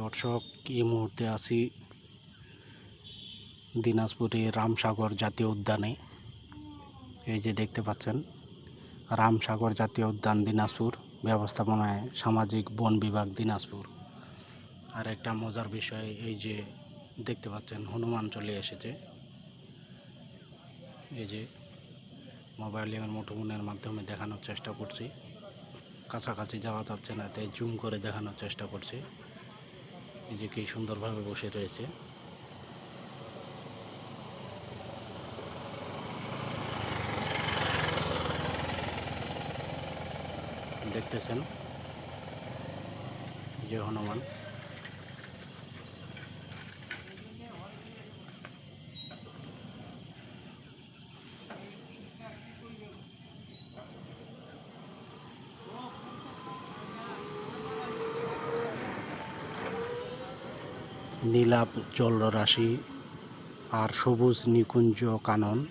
দর্শক, এই মুহূর্তে আছি দিনাজপুরে রামসাগর জাতীয় উদ্যানে। এই যে দেখতে পাচ্ছেন, রামসাগর জাতীয় উদ্যান দিনাজপুর, ব্যবস্থাপনায় সামাজিক বন বিভাগ দিনাজপুর। আর একটা মজার বিষয়, এই যে দেখতে পাচ্ছেন, হনুমান চলে এসেছে। এই যে মোবাইলে আমার মুঠোফোনের মাধ্যমে দেখানোর চেষ্টা করছি। কাছাকাছি যাওয়া যাচ্ছে না, তাই জুম করে দেখানোর চেষ্টা করছি। এই যে কি সুন্দরভাবে বসে রয়েছে। দেখতেছেন? যে হনুমান। নীলাপ জলরাশি আর সবুজ নিকুঞ্জ কানন,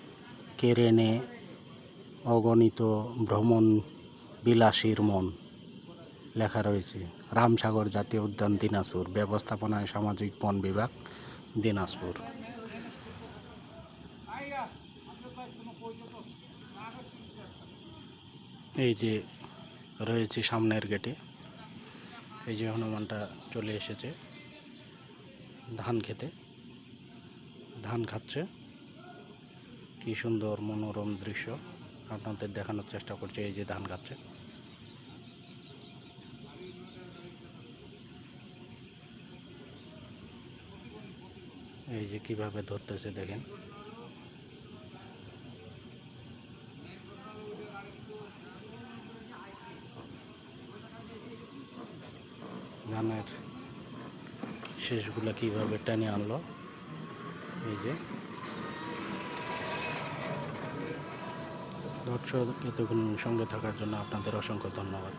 কেরেনে অগণিত ভ্রমণ বিলাসীর মন লেখা রয়েছে। রামসাগর জাতীয় উদ্যান, দিনাজপুর। ব্যবস্থাপনায় সামাজিক বন বিভাগ, দিনাজপুর। এই যে রয়েছে সামনের গেটে। এই যে হনুমানটা চলে এসেছে। ধান খেতে। ধান খাচ্ছে। কি সুন্দর মনোরম দৃশ্য। আপনাদের দেখানোর চেষ্টা করছে, এই যে ধান খাচ্ছে। এই যে কীভাবে ধরতেছে দেখেন। ধানের শেষগুলো কীভাবে টানে আনলো? এই যে। দর্শক এতক্ষণ সঙ্গে থাকার জন্য আপনাদের অসংখ্য ধন্যবাদ।